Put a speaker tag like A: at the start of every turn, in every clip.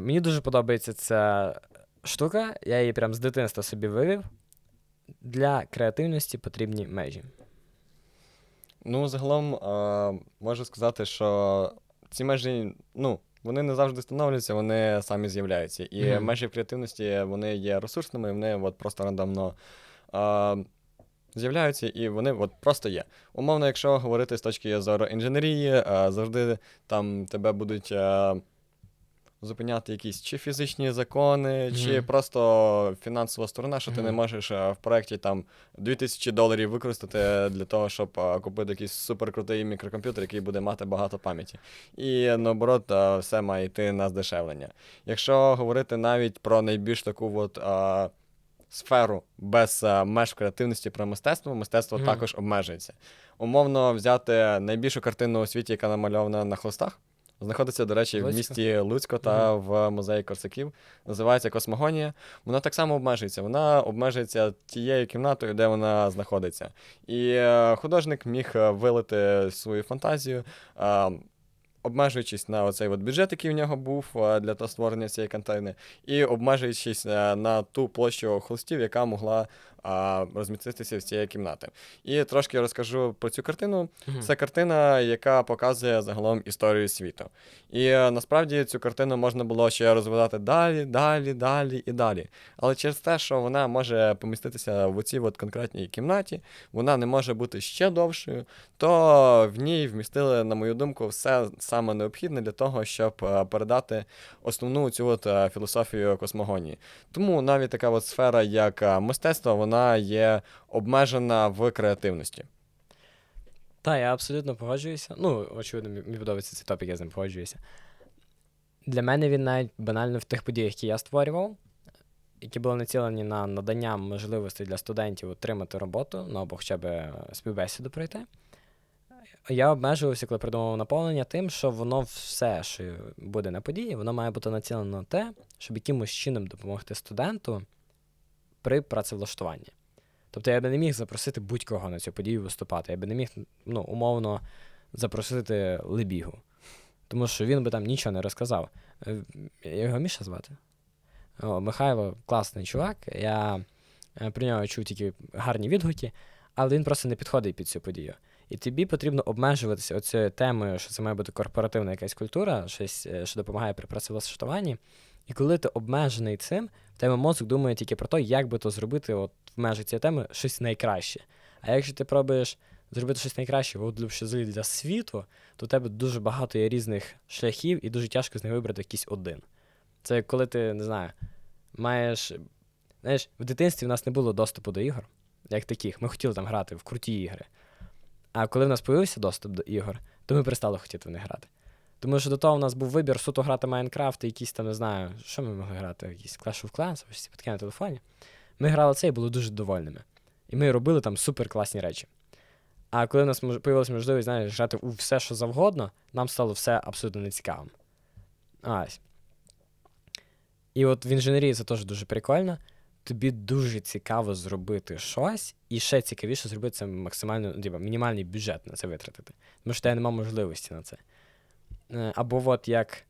A: Мені дуже подобається ця штука, я її прям з дитинства собі вивів. Для креативності потрібні межі.
B: Ну, загалом е, можу сказати, що ці межі, ну, вони не завжди встановлюються, вони самі з'являються. І
A: Мгм.
B: межі в креативності вони є ресурсними, вони от просто рандомно е, з'являються, і вони от просто є. Умовно, якщо говорити з точки зору інженерії, е, завжди там тебе будуть. Е, Зупиняти якісь чи фізичні закони, чи просто фінансова сторона, що ти не можеш е, в проєкті там 2000 доларів використати для того, щоб е, купити якийсь суперкрутий мікрокомп'ютер, який буде мати багато пам'яті. І наоборот, е, все має йти на здешевлення. Якщо говорити навіть про найбільш таку от, сферу без е, меж креативності про мистецтво, мистецтво
A: Мгм.
B: також обмежується. Умовно взяти найбільшу картину у світі, яка намальована на холстах. Знаходиться, до речі, в місті Луцько та в музеї Корсаків. Називається Космогонія. Вона так само обмежується. Вона обмежується тією кімнатою, де вона знаходиться. І е, художник міг е, вилити свою фантазію, е, обмежуючись на оцей от бюджет, який в нього був для того створення цієї картини, і обмежуючись е, на ту площу холстів, яка могла розміститися в цієї кімнати. І трошки розкажу про цю картину.
A: Мгм.
B: Це картина, яка показує загалом історію світу. І е, насправді цю картину можна було ще розвивати далі, далі, далі і далі. Але через те, що вона може поміститися в оцій от конкретній кімнаті, вона не може бути ще довшою, то в ній вмістили, на мою думку, все саме необхідне для того, щоб е, передати основну цю от е, філософію космогонії. Тому навіть така от сфера, як е, мистецтво, вона є обмежена в креативності.
A: Так, я абсолютно погоджуюся. Ну, очевидно, мені подобається цей топік, я з ним погоджуюся. Для мене він навіть банально в тих подіях, які я створював, які були націлені на надання можливостей для студентів отримати роботу, ну або хоча б співбесіду пройти. Я обмежувався, коли придумував наповнення, тим, що воно все, що буде на події, воно має бути націлено на те, щоб якимось чином допомогти студенту при працевлаштуванні. Тобто я би не міг запросити будь-кого на цю подію виступати. Я би не міг, ну, умовно, запросити Лебігу. Тому що він би там нічого не розказав. Е, Його Міша звати? О, Михайло класний чувак. Я е, про нього чув тільки гарні відгуки, але він просто не підходить під цю подію. І тобі потрібно обмежуватися оцією темою, що це має бути корпоративна якась культура, щось, е, що допомагає при працевлаштуванні. І коли ти обмежений цим, в тебе мозок думає тільки про те, як би то зробити от в межах цієї теми щось найкраще. А якщо ти пробуєш зробити щось найкраще, от для для світу, то у тебе дуже багато є різних шляхів, і дуже тяжко з них вибрати якийсь один. Це коли ти, не знаю, маєш. Знаєш, в дитинстві в нас не було доступу до ігор, як таких. Ми хотіли там грати в круті ігри. А коли в нас з'явився доступ до ігор, то ми перестали хотіти в них грати. Тому що до того в нас був вибір суто грати Майнкрафт і якісь там, не знаю, що ми могли грати, якісь Clash of Clans, ось ці таке на телефоні. Ми грали це і були дуже довольними. І ми робили там супер класні речі. А коли в нас з'явилася можливість знаєш, грати у все, що завгодно, нам стало все абсолютно нецікавим. Ось. І от в інженерії це теж дуже прикольно. Тобі дуже цікаво зробити щось, і ще цікавіше зробити це максимально, ну, типа, мінімальний бюджет на це витратити. Тому що тебе немає можливості на це. Е, Або от як.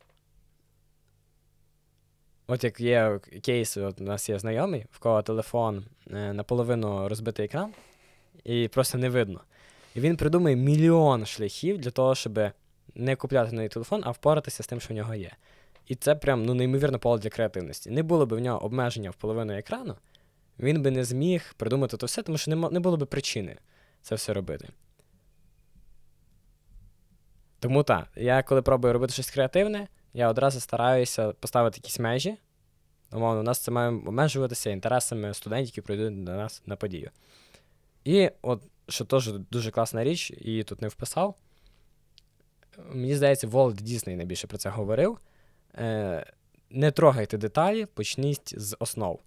A: От як є кейс, от у нас є знайомий, в кого телефон е, наполовину розбитий екран, і просто не видно. І він придумає мільйон шляхів для того, щоб не купляти новий телефон, а впоратися з тим, що в нього є. І це прям ну, неймовірно поле для креативності. Не було б в нього обмеження в половину екрану, він би не зміг придумати то все, тому що не, було б причини це все робити. Тому так, я коли пробую робити щось креативне, я одразу стараюся поставити якісь межі. Умовно, у нас це має обмежуватися інтересами студентів, які прийдуть до нас на подію. І от, що теж дуже класна річ, її тут не вписав. Мені здається, Волт Дісней найбільше про це говорив. Е, не трогайте деталі, почніть з основ.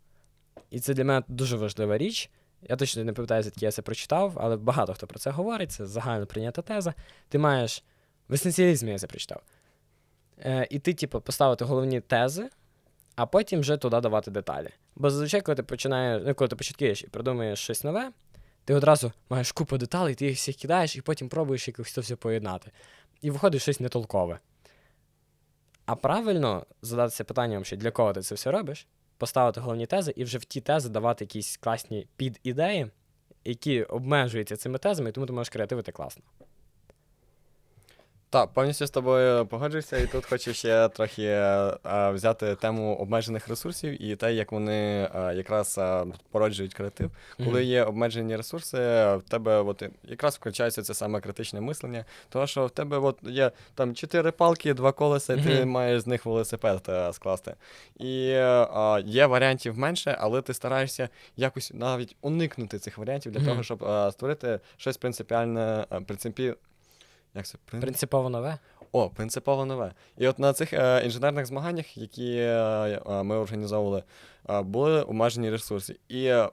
A: І це для мене дуже важлива річ. Я точно не пам'ятаю, звідки я це прочитав, але багато хто про це говорить, це загально прийнята теза. Ти маєш в есенціалізмі я це прочитав. Е, і ти, типу, поставити головні тези, а потім вже туди давати деталі. Бо зазвичай, коли ти починаєш, ну, коли ти початкуєш і придумуєш щось нове, ти одразу маєш купу деталей, ти їх всіх кидаєш і потім пробуєш якось це все поєднати. І виходить щось нетолкове. А правильно задатися питанням, що для кого ти це все робиш, поставити головні тези і вже в ті тези давати якісь класні підідеї, які обмежуються цими тезами, і тому ти можеш креативити класно.
B: Так, повністю з тобою погоджуюся, і тут хочу ще трохи е, е, взяти тему обмежених ресурсів і те, як вони е, якраз е, породжують креатив. Коли є обмежені ресурси, в тебе от, якраз включається це саме критичне мислення, тому що в тебе от, є там чотири палки, два колеса, і ти маєш з них велосипед е, скласти. І е, є варіантів менше, але ти стараєшся якось навіть уникнути цих варіантів для того, щоб е, створити щось принципіальне, принципі. Як це? Прин-
A: Принципово нове.
B: о, принципово нове. І от на цих е, інженерних змаганнях, які е, е, ми організовували, е, були обмежені ресурси. І е,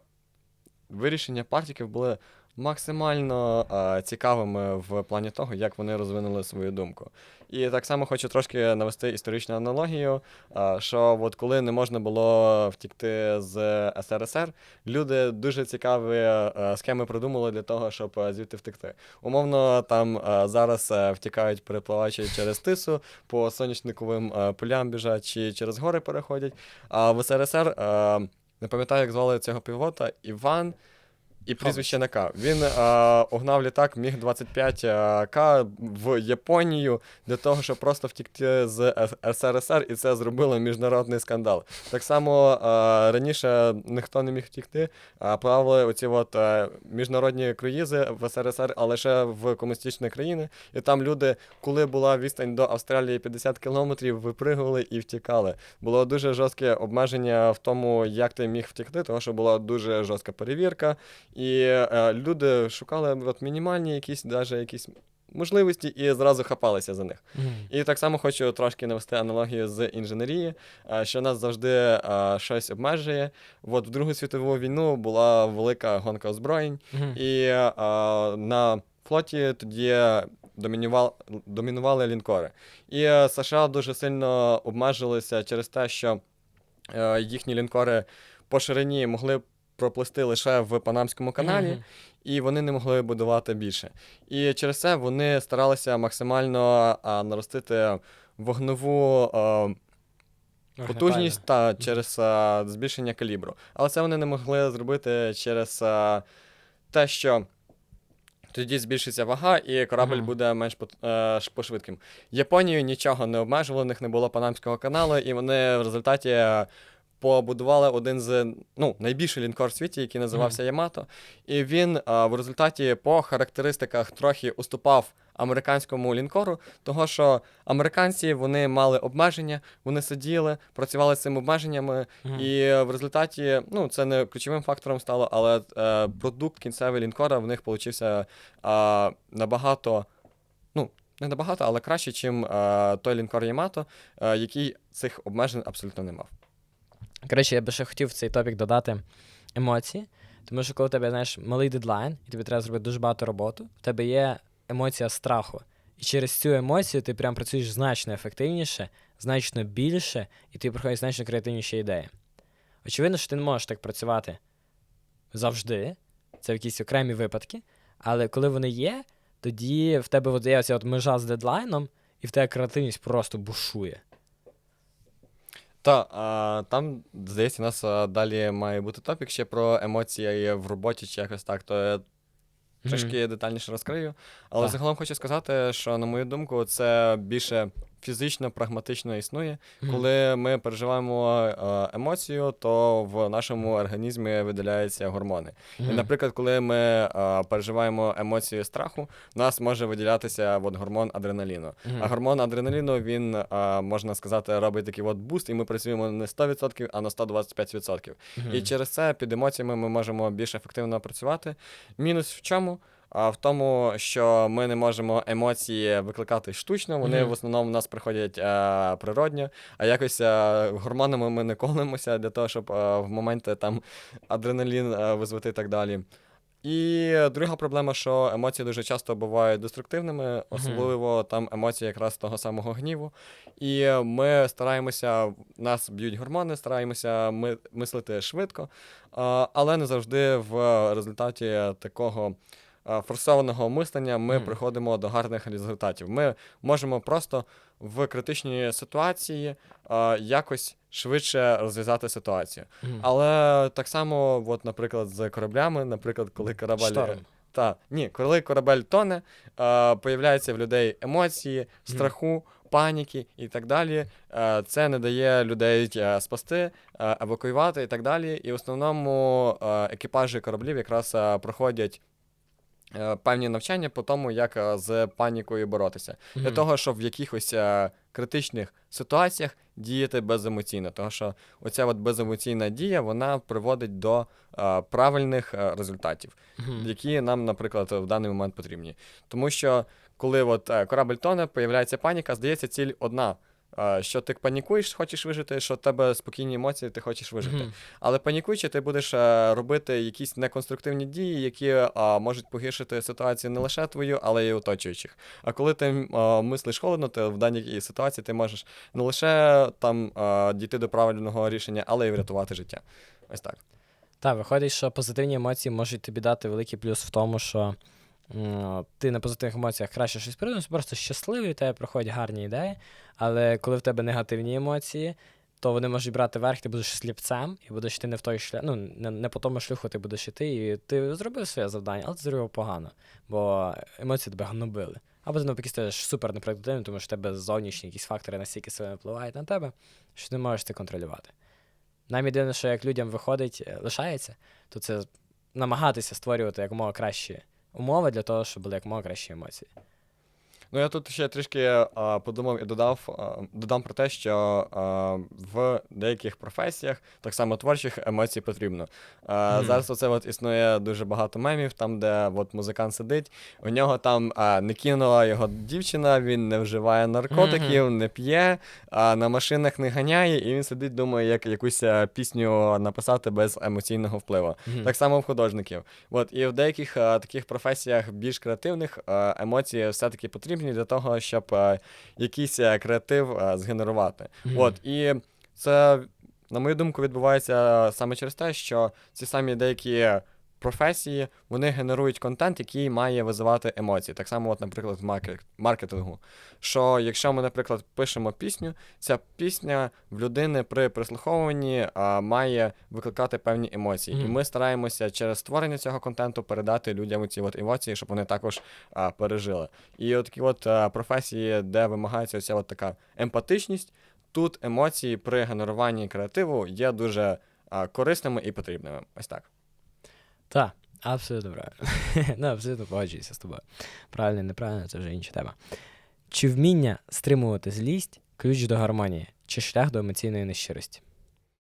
B: вирішення партіків були максимально е, цікавими в плані того, як вони розвинули свою думку. І так само хочу трошки навести історичну аналогію, е, що от коли не можна було втікти з СРСР, люди дуже цікаві е, схеми придумали для того, щоб звідти втекти. Умовно, там е, зараз е, втікають перепливаючи через тису, по сонячниковим е, полям біжать чи через гори переходять. А в СРСР е, не пам'ятаю, як звали цього пілота, Іван. І прізвище на К. Він е, угнав літак Міг 25 е, К в Японію для того, щоб просто втікти з СРСР, і це зробило міжнародний скандал. Так само е, раніше ніхто не міг втікти, а плавали оці от міжнародні круїзи в СРСР, а лише в комуністичні країни. І там люди, коли була відстань до Австралії 50 кілометрів, випригували і втікали. Було дуже жорстке обмеження в тому, як ти міг втекти, тому що була дуже жорстка перевірка. І е, люди шукали от, мінімальні якісь, даже якісь можливості і зразу хапалися за них. І так само хочу трошки навести аналогію з інженерії, е, що нас завжди е, щось обмежує. От в Другу світову війну була велика гонка озброєнь,
A: Мгм.
B: і е, на флоті тоді домінували, домінували лінкори. І США дуже сильно обмежилися через те, що їхні лінкори по ширині могли проплисти лише в Панамському каналі,
A: Мгм.
B: і вони не могли будувати більше. І через це вони старалися максимально а, наростити вогнову. А, Потужність та через а, збільшення калібру. Але це вони не могли зробити через а, те, що тоді збільшиться вага, і корабль
A: Мгм.
B: буде менш е, пошвидким. Японію нічого не обмежувало, у них не було Панамського каналу, і вони в результаті побудували один з ну, найбільший лінкор в світі, який називався Ямато. І він а, в результаті по характеристиках трохи уступав американському лінкору, того що американці вони мали обмеження, вони сиділи, працювали з цими обмеженнями,
A: Мгм.
B: і в результаті, ну, це не ключовим фактором стало, але е, продукт кінцевий лінкора в них получився е, набагато, ну, не набагато, але краще, ніж е, той лінкор Ямато, е, який цих обмежень абсолютно не мав.
A: Коротше, я би ще хотів в цей топік додати емоції, тому що коли у тебе знаєш малий дедлайн, і тобі треба зробити дуже багато роботи, в тебе є емоція страху. І через цю емоцію ти прям працюєш значно ефективніше, значно більше, і тобі приходять значно креативніші ідеї. Очевидно, що ти не можеш так працювати завжди, це в якісь окремі випадки, але коли вони є, тоді в тебе от є оця от межа з дедлайном, і в тебе креативність просто бушує.
B: Та а, там, здається, у нас а, далі має бути топік ще про емоції в роботі чи якось так. То я трішки детальніше розкрию. Але
A: Так.
B: загалом хочу сказати, що, на мою думку, це більше фізично, прагматично існує. Коли ми переживаємо е, емоцію, то в нашому організмі виділяються гормони. І, наприклад, коли ми е, переживаємо емоцію страху, в нас може виділятися от, гормон адреналіну. А гормон адреналіну він, е, можна сказати, робить такий от буст, і ми працюємо не 100%, а на 125%. І через це під емоціями ми можемо більш ефективно працювати. Мінус в чому? А в тому, що ми не можемо емоції викликати штучно, вони
A: Мгм.
B: в основному в нас приходять е, природньо, а якось е, гормонами ми не колемося для того, щоб е, в моменти там адреналін е, визвати і так далі. І друга проблема, що емоції дуже часто бувають деструктивними, особливо там емоції якраз того самого гніву. І ми стараємося, нас б'ють гормони, стараємося ми, мислити швидко, а, але не завжди в результаті такого е, форсованого мислення ми
A: Мгм.
B: приходимо до гарних результатів. Ми можемо просто в критичній ситуації е, якось швидше розв'язати ситуацію.
A: Мгм.
B: Але так само, от, наприклад, з кораблями, наприклад, коли корабель.
A: Шторм.
B: Та, ні, коли корабель тоне, е, появляються в людей емоції, страху, паніки і так далі. Е, це не дає людей е, спасти, е, евакуювати і так далі. І в основному е, екіпажі кораблів якраз е, проходять. Е, Певні навчання по тому, як е, з панікою боротися. Для того, щоб в якихось е, критичних ситуаціях діяти беземоційно. Тому що оця от беземоційна дія вона приводить до правильних результатів
A: Мгм.
B: які нам, наприклад, в даний момент потрібні. Тому що коли от корабль тоне, появляється паніка, здається, ціль одна. Що ти панікуєш, хочеш вижити, що в тебе спокійні емоції, ти хочеш вижити. Але панікуючи, ти будеш е, робити якісь неконструктивні дії, які е, можуть погіршити ситуацію не лише твою, але й оточуючих. А коли ти е, мислиш холодно, то в даній ситуації ти можеш не лише там дійти до правильного рішення, але й врятувати життя. Ось так.
A: Так, виходить, що позитивні емоції можуть тобі дати великий плюс в тому, що ти на позитивних емоціях краще щось придумаєш, просто щасливий, у тебе проходять гарні ідеї. Але коли в тебе негативні емоції, то вони можуть брати верх, ти будеш сліпцем і будеш йти не в той шлях. Ну, не, не по тому шляху ти будеш йти, і ти зробив своє завдання, але ти зробив погано, бо емоції тебе гнобили. Або ти навпаки стаєш супер непродуктивним, тому що тебе зовнішні якісь фактори настільки сильно впливають на тебе, що ти не можеш це контролювати. Нам єдине, що як людям виходить, е, лишається, то це намагатися створювати якомога кращі умови для того, щоб були якомога кращі емоції.
B: Ну, я тут ще трішки а, подумав і додав, а, додам про те, що а, в деяких професіях, так само творчих, емоцій потрібно. А,
A: Мгм.
B: Зараз оце от існує дуже багато мемів, там, де от музикант сидить, у нього там а, не кинула його дівчина, він не вживає наркотиків, не п'є, а на машинах не ганяє, і він сидить, думає, як якусь пісню написати без емоційного впливу.
A: Мгм.
B: Так само в художників. От, і в деяких е, таких професіях більш креативних е, емоції все-таки потрібні для того, щоб е, якийсь е, креатив е, згенерувати.
A: -hmm.
B: От, і це, на мою думку, відбувається саме через те, що ці самі деякі професії вони генерують контент, який має визивати емоції. Так само, от, наприклад, в маркет- маркетингу. Що якщо ми, наприклад, пишемо пісню, ця пісня в людини при прислуховуванні а, має викликати певні емоції. І ми стараємося через створення цього контенту передати людям ці от емоції, щоб вони також а, пережили. І от такі от а, професії, де вимагається оця от така емпатичність, тут емоції при генеруванні креативу є дуже а, корисними і потрібними. Ось так.
A: Так, абсолютно правильно. ну, абсолютно погоджуюся з тобою. Правильно, неправильно, це вже інша тема. Чи вміння стримувати злість ключ до гармонії, чи шлях до емоційної нещирості?